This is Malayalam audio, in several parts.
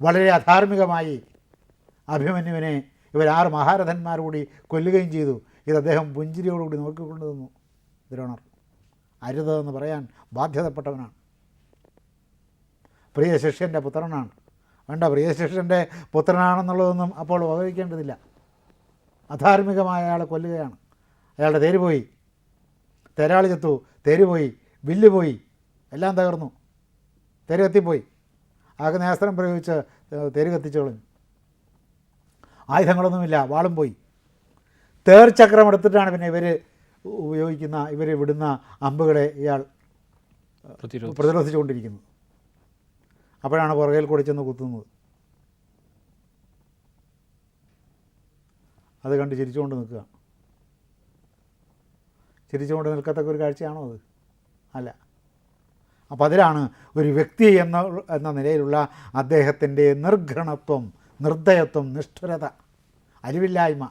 വളരെ അധാർമികമായി അഭിമന്യുവിനെ ഇവർ ആറ് കൂടി കൊല്ലുകയും ചെയ്തു. ഇത് അദ്ദേഹം പുഞ്ചിരിയോടുകൂടി നോക്കിക്കൊണ്ടു നിന്നു. ദ്രോണർ അരുതെന്ന് പറയാൻ ബാധ്യതപ്പെട്ടവനാണ്. പ്രിയ ശിഷ്യന്റെ പുത്രനാണ്. വേണ്ട പ്രിയ ശിഷ്യന്റെ പുത്രനാണെന്നുള്ളതൊന്നും അപ്പോൾ വകവയ്ക്കേണ്ടതില്ല. അധാർമികമായ അയാളെ കൊല്ലുകയാണ്. അയാളുടെ തേര് പോയി. തേരാളി ചത്തു. തേര് പോയി. വില്ല് പോയി. എല്ലാം തകർന്നു. തേര് കത്തിപ്പോയി. ആകെ നേസ്ത്രം പ്രയോഗിച്ച് തേര് കത്തിച്ചു കളഞ്ഞു ആയുധങ്ങളൊന്നുമില്ല വാളും പോയി. തേർചക്രം എടുത്തിട്ടാണ് പിന്നെ ഇവർ ഉപയോഗിക്കുന്ന ഇവർ വിടുന്ന അമ്പുകളെ ഇയാൾ പ്രതിരോധം പ്രതിരോധിച്ചുകൊണ്ടിരിക്കുന്നത് അപ്പോഴാണ് പുറകിൽ കൂടി ചെന്ന് കുത്തുന്നത്. അത് കണ്ട് ചിരിച്ചുകൊണ്ട് നിൽക്കുക. ചിരിച്ചുകൊണ്ട് നിൽക്കത്തക്ക ഒരു കാഴ്ചയാണോ അത്? അല്ല. അപ്പം അതിലാണ് ഒരു വ്യക്തി എന്ന എന്ന നിലയിലുള്ള അദ്ദേഹത്തിന്റെ നിർഗ്രണത്വം നിർദ്ദയത്വം നിഷ്ഠുരത അരിവില്ലായ്മ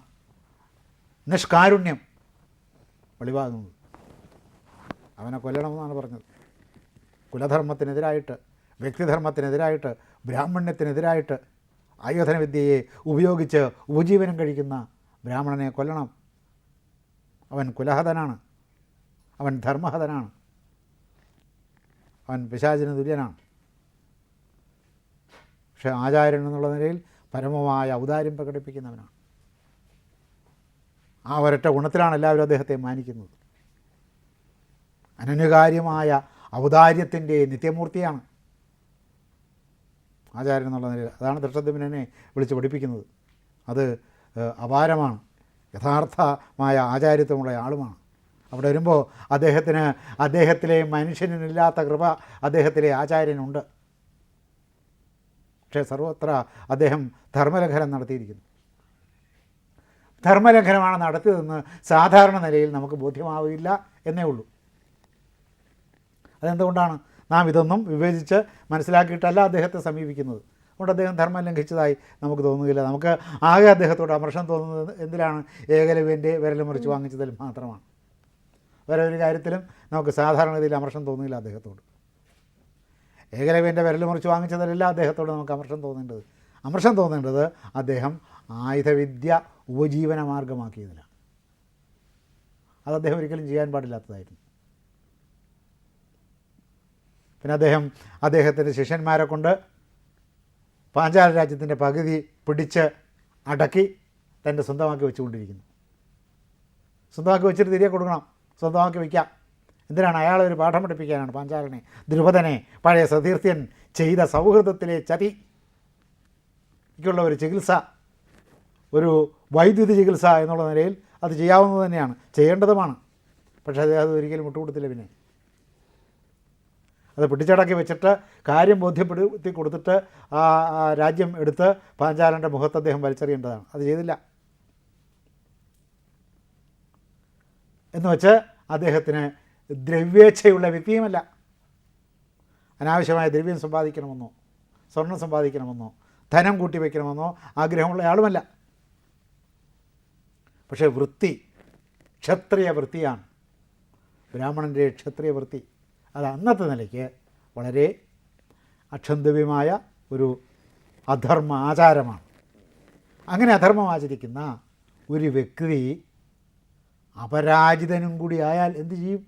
നിഷ്കാരുണ്യം വെളിവാകുന്നത്. അവനെ കൊല്ലണമെന്നാണ് പറഞ്ഞത്. കുലധർമ്മത്തിനെതിരായിട്ട് വ്യക്തിധർമ്മത്തിനെതിരായിട്ട് ബ്രാഹ്മണ്യത്തിനെതിരായിട്ട് ആയോധനവിദ്യയെ ഉപയോഗിച്ച് ഉപജീവനം കഴിക്കുന്ന ബ്രാഹ്മണനെ കൊല്ലണം. അവൻ കുലഹതനാണ്. അവൻ ധർമ്മഹതനാണ്. അവൻ പിശാചിന് തുല്യനാണ്. പക്ഷേ ആചാര്യൻ എന്നുള്ള നിലയിൽ പരമമായ ഔദാര്യം പ്രകടിപ്പിക്കുന്നവനാണ്. ആ ഒരൊറ്റ ഗുണത്തിലാണ് എല്ലാവരും അദ്ദേഹത്തെ മാനിക്കുന്നത്. അനനുകാര്യമായ ഔദാര്യത്തിന്റെ നിത്യമൂർത്തിയാണ് ആചാര്യൻ എന്നുള്ള നിലയിൽ. അതാണ് ദൃഷ്ടദ്യുമ്നെ വിളിച്ച് പഠിപ്പിക്കുന്നത്. അത് അപാരമാണ്. യഥാർത്ഥമായ ആചാര്യത്വമുള്ള ആളുമാണ്. അവിടെ വരുമ്പോൾ അദ്ദേഹത്തിന് അദ്ദേഹത്തിലെ മനുഷ്യനില്ലാത്ത കൃപ അദ്ദേഹത്തിലെ ആചാര്യനുണ്ട്. പക്ഷേ സർവത്ര അദ്ദേഹം ധർമ്മലംഘനം നടത്തിയിരിക്കുന്നു. ധർമ്മലംഘനമാണ് നടത്തിയതെന്ന് സാധാരണ നിലയിൽ നമുക്ക് ബോധ്യമാവില്ല എന്നേ ഉള്ളൂ. അതെന്തുകൊണ്ടാണ് നാം ഇതൊന്നും വിവേചിച്ച് മനസ്സിലാക്കിയിട്ടല്ല അദ്ദേഹത്തെ സമീപിക്കുന്നത്? അതുകൊണ്ട് അദ്ദേഹം ധർമ്മം ലംഘിച്ചതായി നമുക്ക് തോന്നുകയില്ല. നമുക്ക് ആകെ അദ്ദേഹത്തോട് അമർഷം തോന്നുന്നത് എന്തിലാണ്? ഏകലവ്യന്റെ വിരൽ മുറിച്ച് വാങ്ങിച്ചതിൽ മാത്രമാണ്. വേറെ ഒരു കാര്യത്തിലും നമുക്ക് സാധാരണഗതിയിൽ അമർഷം തോന്നുന്നില്ല അദ്ദേഹത്തോട്. ഏകലവ്യന്റെ വിരൽ മുറിച്ച് വാങ്ങിച്ചതിലല്ല അദ്ദേഹത്തോട് നമുക്ക് അമർഷം തോന്നേണ്ടത്. അമർഷം തോന്നേണ്ടത് അദ്ദേഹം ആയുധവിദ്യ ഉപജീവന മാർഗമാക്കിയതിലാണ് അത് അദ്ദേഹം ഒരിക്കലും ചെയ്യാൻ പാടില്ലാത്തതായിരുന്നു. പിന്നെ അദ്ദേഹം അദ്ദേഹത്തിന്റെ ശിഷ്യന്മാരെ കൊണ്ട് പാഞ്ചാല രാജ്യത്തിന്റെ പകുതി പിടിച്ച് അടക്കി തന്റെ സ്വന്തമാക്കി വെച്ചുകൊണ്ടിരിക്കുന്നു. സ്വന്തമാക്കി വെച്ചിട്ട് തിരികെ കൊടുക്കണം. സ്വന്തമാക്കി വയ്ക്കാം. എന്തിനാണ്? അയാളെ ഒരു പാഠം പഠിപ്പിക്കാനാണ് പാഞ്ചാലനെ. ദ്രുപദനെ പഴയ സതീർത്ഥ്യൻ ചെയ്ത സൗഹൃദത്തിലെ ചതി. ക്കുള്ള ഒരു ചികിത്സ ഒരു വൈദ്യുതി ചികിത്സ എന്നുള്ള നിലയിൽ അത് ചെയ്യാവുന്നത് തന്നെയാണ്. ചെയ്യേണ്ടതുമാണ്. പക്ഷേ അത് ഒരിക്കലും മുട്ടുകൊടുത്തില്ല പിന്നെ. അത് പിടിച്ചടക്കി വെച്ചിട്ട് കാര്യം ബോധ്യപ്പെടുത്തി കൊടുത്തിട്ട് ആ രാജ്യം എടുത്ത് പാഞ്ചാലന്റെ മുഖത്ത് അദ്ദേഹം വലിച്ചെറിയേണ്ടതാണ്. അത് ചെയ്തില്ല. എന്ന് വെച്ചാൽ അദ്ദേഹത്തിന് ദ്രവ്യേച്ഛയുള്ള വ്യക്തിയുമല്ല അനാവശ്യമായ ദ്രവ്യം സമ്പാദിക്കണമെന്നോ സ്വർണം സമ്പാദിക്കണമെന്നോ ധനം കൂട്ടി വയ്ക്കണമെന്നോ ആഗ്രഹമുള്ള ആളുമല്ല. പക്ഷേ വൃത്തി ക്ഷത്രിയ വൃത്തിയാണ്. ബ്രാഹ്മണന്റെ ക്ഷത്രിയ വൃത്തി. അത് അന്നത്തെ നിലയ്ക്ക് വളരെ അക്ഷന്തവ്യമായ ഒരു അധർമ്മ ആചാരമാണ്. അങ്ങനെ അധർമ്മം ആചരിക്കുന്ന ഒരു വ്യക്തി അപരാജിതനും കൂടി ആയാൽ എന്ത് ചെയ്യും?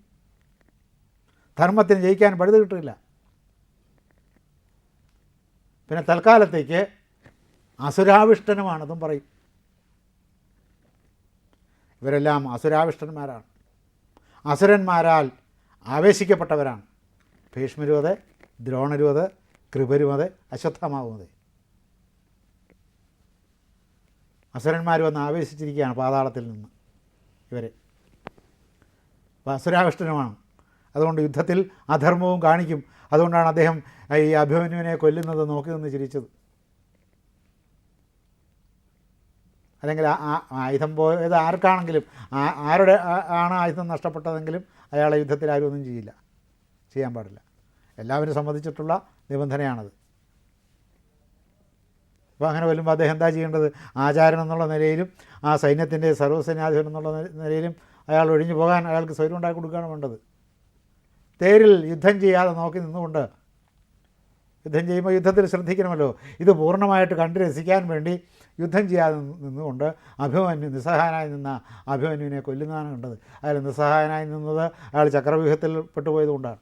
ധർമ്മത്തിന് ജയിക്കാൻ പഴുത് കിട്ടില്ല. പിന്നെ തൽക്കാലത്തേക്ക് അസുരാവിഷ്ടനുമാണെന്നും പറയും. ഇവരെല്ലാം അസുരാവിഷ്ടന്മാരാണ്. അസുരന്മാരാൽ ആവേശിക്കപ്പെട്ടവരാണ്. ഭീഷ്മരും അതെ ദ്രോണരും അതെ കൃപരും അതെ. അസുരന്മാർ വന്ന് ആവേശിച്ചിരിക്കുകയാണ് പാതാളത്തിൽ നിന്ന് ഇവരെ. അസുരാവിഷ്ടനുമാണ് അതുകൊണ്ട് യുദ്ധത്തിൽ അധർമ്മവും കാണിക്കും. അതുകൊണ്ടാണ് അദ്ദേഹം ഈ അഭിമന്യുവിനെ കൊല്ലുന്നത് നോക്കി നിന്ന് ചിരിച്ചത്. അല്ലെങ്കിൽ ആയുധം പോയത് ആർക്കാണെങ്കിലും ആരുടെ ആണ് ആയുധം നഷ്ടപ്പെട്ടതെങ്കിലും അയാളെ യുദ്ധത്തിൽ ആരും ഒന്നും ചെയ്യില്ല. ചെയ്യാൻ പാടില്ല. എല്ലാവരും സംബന്ധിച്ചിട്ടുള്ള നിബന്ധനയാണത്. അപ്പോൾ അങ്ങനെ വരുമ്പോൾ അദ്ദേഹം എന്താ ചെയ്യേണ്ടത്? ആചാരൻ എന്നുള്ള നിലയിലും ആ സൈന്യത്തിന്റെ സർവസൈന്യാധിപൻ എന്നുള്ള നില- നിലയിലും അയാൾ ഒഴിഞ്ഞു പോകാൻ അയാൾക്ക് സ്വയം ഉണ്ടാക്കി കൊടുക്കുകയാണ് വേണ്ടത്. തേരിൽ യുദ്ധം ചെയ്യാതെ നോക്കി നിന്നുകൊണ്ട് യുദ്ധം ചെയ്യുമ്പോൾ യുദ്ധത്തിൽ ശ്രദ്ധിക്കണമല്ലോ. ഇത് പൂർണമായിട്ട് കണ്ടു രസിക്കാൻ വേണ്ടി യുദ്ധം ചെയ്യാതെ നിന്നുകൊണ്ട് അഭിമന്യു നിസ്സഹായനായി നിന്ന അഭിമന്യുവിനെ കൊല്ലുന്നതാണ് കണ്ടത്. അയാൾ നിസ്സഹായനായി നിന്നത് അയാൾ ചക്രവ്യൂഹത്തിൽ പെട്ടുപോയതുകൊണ്ടാണ്.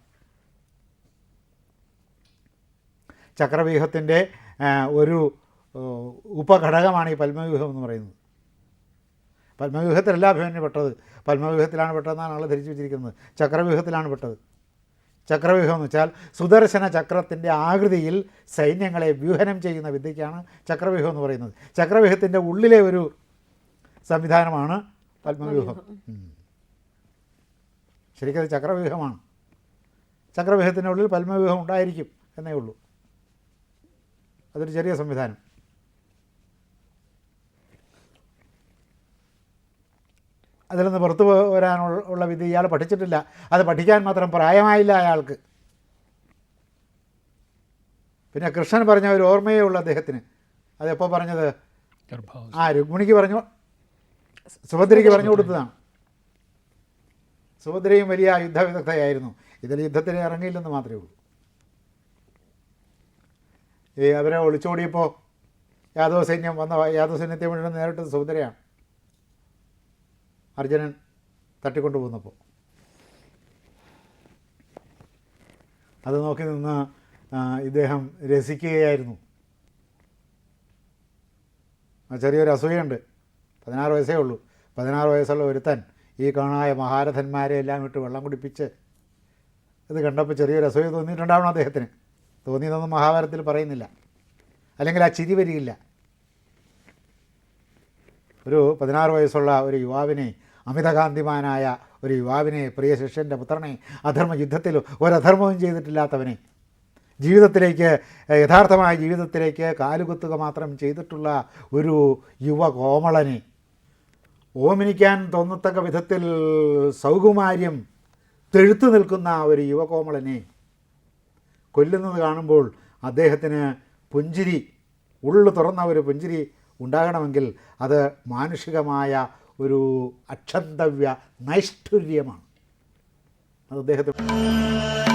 ചക്രവ്യൂഹത്തിന്റെ ഒരു ഉപഘടകമാണ് ഈ പത്മവ്യൂഹം എന്ന് പറയുന്നത്. പത്മവ്യൂഹത്തിലല്ല അഭിമന്യു പെട്ടത്. പത്മവ്യൂഹത്തിലാണ് പെട്ടതെന്നാണ് ആൾ ധരിച്ചു വെച്ചിരിക്കുന്നത്. ചക്രവ്യൂഹത്തിലാണ് പെട്ടത്. ചക്രവ്യൂഹം എന്ന് വെച്ചാൽ സുദർശന ചക്രത്തിന്റെ ആകൃതിയിൽ സൈന്യങ്ങളെ വ്യൂഹനം ചെയ്യുന്ന വിദ്യയ്ക്കാണ് ചക്രവ്യൂഹം എന്ന് പറയുന്നത്. ചക്രവ്യൂഹത്തിന്റെ ഉള്ളിലെ ഒരു സംവിധാനമാണ് പത്മവ്യൂഹം. ശരിക്കും അത് ചക്രവ്യൂഹമാണ്. ചക്രവ്യൂഹത്തിന്റെ ഉള്ളിൽ പത്മവ്യൂഹം ഉണ്ടായിരിക്കും എന്നേ ഉള്ളൂ. അതൊരു ചെറിയ സംവിധാനം. അതിൽ നിന്ന് പുറത്തു വരാനുള്ള വിദ്യ ഇയാൾ പഠിച്ചിട്ടില്ല. അത് പഠിക്കാൻ മാത്രം പ്രായമായില്ല അയാൾക്ക്. പിന്നെ കൃഷ്ണൻ പറഞ്ഞ ഒരു ഓർമ്മയേ ഉള്ളൂ അദ്ദേഹത്തിന്. അതെപ്പോൾ പറഞ്ഞത്? ആ രുക്മിണിക്ക് പറഞ്ഞു സുഭദ്രയ്ക്ക് പറഞ്ഞു കൊടുത്തതാണ്. സുഭദ്രയും വലിയ യുദ്ധവിദഗ്ധയായിരുന്നു. ഇതിൽ യുദ്ധത്തിന് ഇറങ്ങിയില്ലെന്ന് മാത്രമേ ഉള്ളൂ. ഈ അവരെ ഒളിച്ചോടിയപ്പോൾ യാദവ സൈന്യം വന്ന യാദവ സൈന്യത്തെ മുഴുവൻ നേരിട്ടത് സുഭദ്രയാണ്. അർജുനൻ തട്ടിക്കൊണ്ടു പോകുന്നപ്പോൾ. അത് നോക്കി നിന്ന് ഇദ്ദേഹം രസിക്കുകയായിരുന്നു. ചെറിയൊരു അസൂയുണ്ട് പതിനാറ് വയസ്സേ ഉള്ളൂ. പതിനാറ് വയസ്സുള്ള ഒരുത്തൻ ഈ കാണായ മഹാരഥന്മാരെ എല്ലാം ഇട്ട് വെള്ളം കുടിപ്പിച്ച് ഇത് കണ്ടപ്പോൾ ചെറിയൊരു അസൂയ തോന്നിയിട്ടുണ്ടാവണം അദ്ദേഹത്തിന്. തോന്നിയതൊന്നും മഹാഭാരതത്തിൽ പറയുന്നില്ല. അല്ലെങ്കിൽ ആ ചിരി വരികയില്ല. ഒരു പതിനാറ് വയസ്സുള്ള ഒരു യുവാവിനെ അമിതകാന്തിമാനായ ഒരു യുവാവിനെ പ്രിയ ശിഷ്യന്റെ പുത്രനെ അധർമ്മ യുദ്ധത്തിൽ ഒരധർമ്മവും ചെയ്തിട്ടില്ലാത്തവനെ. ജീവിതത്തിലേക്ക് യഥാർത്ഥമായ ജീവിതത്തിലേക്ക് കാലുകുത്തുക മാത്രം ചെയ്തിട്ടുള്ള ഒരു യുവ കോമളനെ ഓമനിക്കാൻ തോന്നത്തക്ക വിധത്തിൽ സൗകുമാര്യം തെഴുത്തു നിൽക്കുന്ന ഒരു യുവകോമളനെ കൊല്ലുന്നത് കാണുമ്പോൾ അദ്ദേഹത്തിന് പുഞ്ചിരി ഉള്ളു തുറന്ന ഒരു പുഞ്ചിരി ഉണ്ടാകണമെങ്കിൽ അത് മാനുഷികമായ ഒരു അക്ഷന്തവ്യ നൈഷ്ഠുര്യമാണ്. അദ്ദേഹത്തിന്